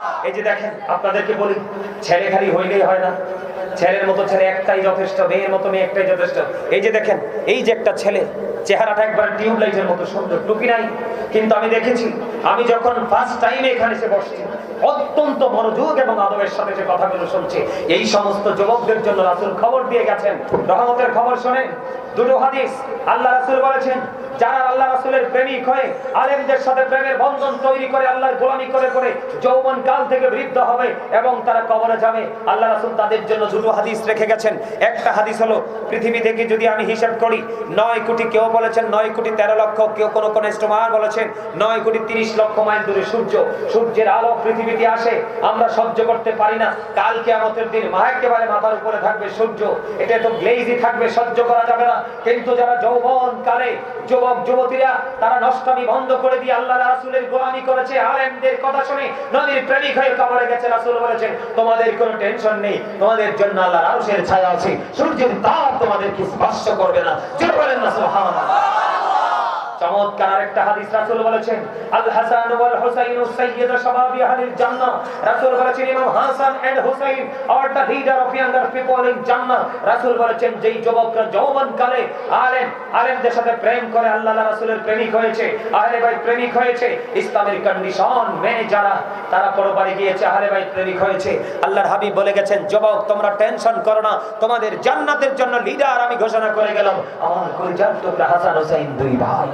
এই যে দেখেন, আপনাদেরকে বলি, ছেলে খালি হইলেই হয় না। ছেলের মতো ছেলে একটাই যথেষ্ট, মেয়ের মতো মেয়ে একটাই যথেষ্ট। এই যে দেখেন, এই যে একটা ছেলে চেহারাটা একবার টিউবলাইটের মতো সুন্দর, টুপি নাই। কিন্তু আমি দেখেছি, আমি যখন ফার্স্ট টাইমে এখানে এসে বসছি, অত্যন্ত মনোযোগ এবং আদবের সাথে যে কথাগুলো শুনছি, এই সমস্ত যুবকদের জন্য রাসূল খবর দিয়ে গেছেন। রহমতের খবর শুনে দুটো হাদিস আল্লাহ রাসূল বলেছেন, যারা আল্লাহ রাসূলের প্রেমিক হয়ে আলেমদের সাথে প্রেমের বন্ধন তৈরি করে আল্লাহর গোলামি করে করে যৌবন কাল থেকে বৃদ্ধ হবে এবং তারা কবরে যাবে, আল্লাহ রাসূল তাদের জন্য দুটো হাদিস রেখে গেছেন। একটা হাদিস হলো, পৃথিবী থেকে যদি আমি হিসাব করি, নয় কোটি কেউ বলেছেন, নয় কোটি তেরো লক্ষ, কেউ কোনো কোনো স্টোমার বলেছেন, নয় কোটি তিরিশ লক্ষ মাইল দূরে সূর্য। সূর্যের আলো পৃথিবীতে আসে, আমরা সহ্য করতে পারি না। কালকে আমাদের দিন একেবারে মাথার উপরে থাকবে সূর্য। এটা তো গ্লেজি থাকবে, সহ্য করা যাবে না। কিন্তু যারা যৌবন কালে, যুবক, যুবতীরা, তারা নষ্টামি বন্ধ করে দিয়ে আল্লাহ রাসূলের গোলামি করেছে। আলেমদের কথা শুনে নদীর প্রেমিক হয়ে কবরে গেছে, রাসূল বলেছেন, তোমাদের কোনো টেনশন নেই, তোমাদের জন্য আল্লাহর আরশের ছায়া আছে। সূর্যের তাপ তোমাদেরকে স্পর্শ করবে না। জোরে বলেন না 아! চমৎকার আরেকটা হাদিস রাসূল বলেছেন, আল হাসান ওয়াল হুসাইন শাবাবি আহলিল জান্নাহ। রাসূল বলেছেন, ইমাম Hasan and Hussain R leader of younger people in জান্নাহ রাসূল বলেছেন, যেই যুবকরা যৌবন কালে আলেম, আলেমদের সাথে প্রেম করে আল্লাহ রাসূলের প্রেমিক হয়েছে, আহলে বাইত প্রেমিক হয়েছে, ইসলামের কন্ডিশন মেনে যারা, তারা পরবারে গিয়েছে, আহলে বাইত প্রেমিক হয়েছে। আল্লাহর হাবিব বলে গেছেন, যুবক, তোমরা টেনশন করো না, তোমাদের জান্নাতের জন্য লিডার আমি ঘোষণা করে গেলাম। আমার কলিজার টুকরা হাসান হোসেন দুই ভাই।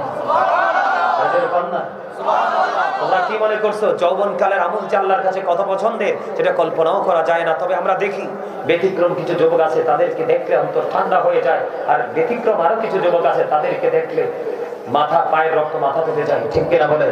তোমরা কি মনে করছ? যৌবন কালের আমুল চাল্লার কাছে কত পছন্দের, সেটা কল্পনাও করা যায় না। তবে আমরা দেখি, ব্যতিক্রম কিছু যুবক আছে, তাদেরকে দেখলে অন্তর ঠান্ডা হয়ে যায়। আর ব্যতিক্রম আরও কিছু যুবক আছে, তাদেরকে দেখলে মাথা, পায়ের রক্ত মাথা তুলে যায়। ঠিক কিনা বলে